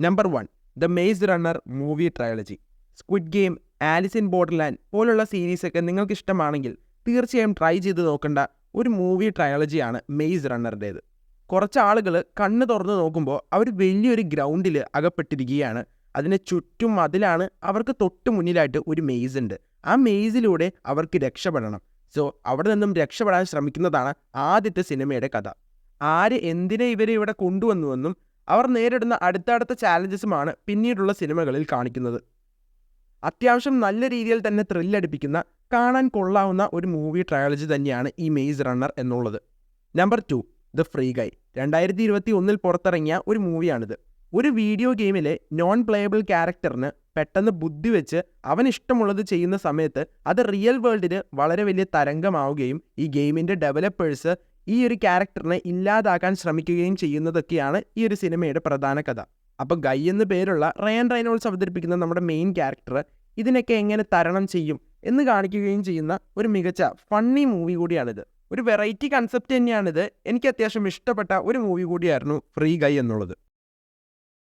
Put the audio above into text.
Number one the maze runner movie trilogy squid game Alice in borderland പോലുള്ള സീരീസൊക്കെ നിങ്ങൾക്ക് ഇഷ്ടമാണെങ്കിൽ തീർച്ചയായും ട്രൈ ചെയ്ത് നോക്കേണ്ട ഒരു മൂവി ട്രയോളജിയാണ് മെയ്സ് റണ്ണറുടേത് കുറച്ച് ആളുകൾ കണ്ണ് തുറന്ന് നോക്കുമ്പോൾ അവർ വലിയൊരു ഗ്രൗണ്ടിൽ അകപ്പെട്ടിരിക്കുകയാണ്. അതിന് ചുറ്റും അതിലാണ് അവർക്ക് തൊട്ട് മുന്നിലായിട്ട് ഒരു മെയ്സ് ഉണ്ട്. ആ മെയ്സിലൂടെ അവർക്ക് രക്ഷപ്പെടണം. സോ അവിടെ നിന്നും രക്ഷപ്പെടാൻ ശ്രമിക്കുന്നതാണ് ആദ്യത്തെ സിനിമയുടെ കഥ. ആര് എന്തിനെ ഇവരെ ഇവിടെ കൊണ്ടുവന്നുവെന്നും അവർ നേരിടുന്ന അടുത്തടുത്ത ചാലഞ്ചസുമാണ് പിന്നീടുള്ള സിനിമകളിൽ കാണിക്കുന്നത്. അത്യാവശ്യം നല്ല രീതിയിൽ തന്നെ ത്രില്ലടിപ്പിക്കുന്ന കാണാൻ കൊള്ളാവുന്ന ഒരു മൂവി ട്രയോളജി തന്നെയാണ് ഈ മെയ്സ് റണ്ണർ എന്നുള്ളത്. Number two the free guy രണ്ടായിരത്തി ഇരുപത്തി ഒന്നിൽ പുറത്തിറങ്ങിയ ഒരു മൂവിയാണിത് ഒരു വീഡിയോ ഗെയിമിലെ നോൺ പ്ലേയബിൾ ക്യാരക്ടറിന് പെട്ടെന്ന് ബുദ്ധി വെച്ച് അവൻ ഇഷ്ടമുള്ളത് ചെയ്യുന്ന സമയത്ത് അത് റിയൽ വേൾഡിന് വളരെ വലിയ തരംഗമാവുകയും ഈ ഗെയിമിന്റെ ഡെവലപ്പേഴ്സ് ഈ ഒരു ക്യാരക്ടറിനെ ഇല്ലാതാക്കാൻ ശ്രമിക്കുകയും ചെയ്യുന്നതൊക്കെയാണ് ഈ ഒരു സിനിമയുടെ പ്രധാന കഥ. അപ്പോൾ ഗൈ എന്ന പേരുള്ള റയൻ റൈനോൾസ് അവതരിപ്പിക്കുന്ന നമ്മുടെ മെയിൻ ക്യാരക്ടർ ഇതിനൊക്കെ എങ്ങനെ തരണം ചെയ്യും എന്ന് കാണിക്കുകയും ചെയ്യുന്ന ഒരു മികച്ച ഫണ്ണി മൂവി കൂടിയാണിത്. ഒരു വെറൈറ്റി കൺസെപ്റ്റ് തന്നെയാണിത്. എനിക്ക് അത്യാവശ്യം ഇഷ്ടപ്പെട്ട ഒരു മൂവി കൂടിയായിരുന്നു ഫ്രീ ഗൈ എന്നുള്ളത്.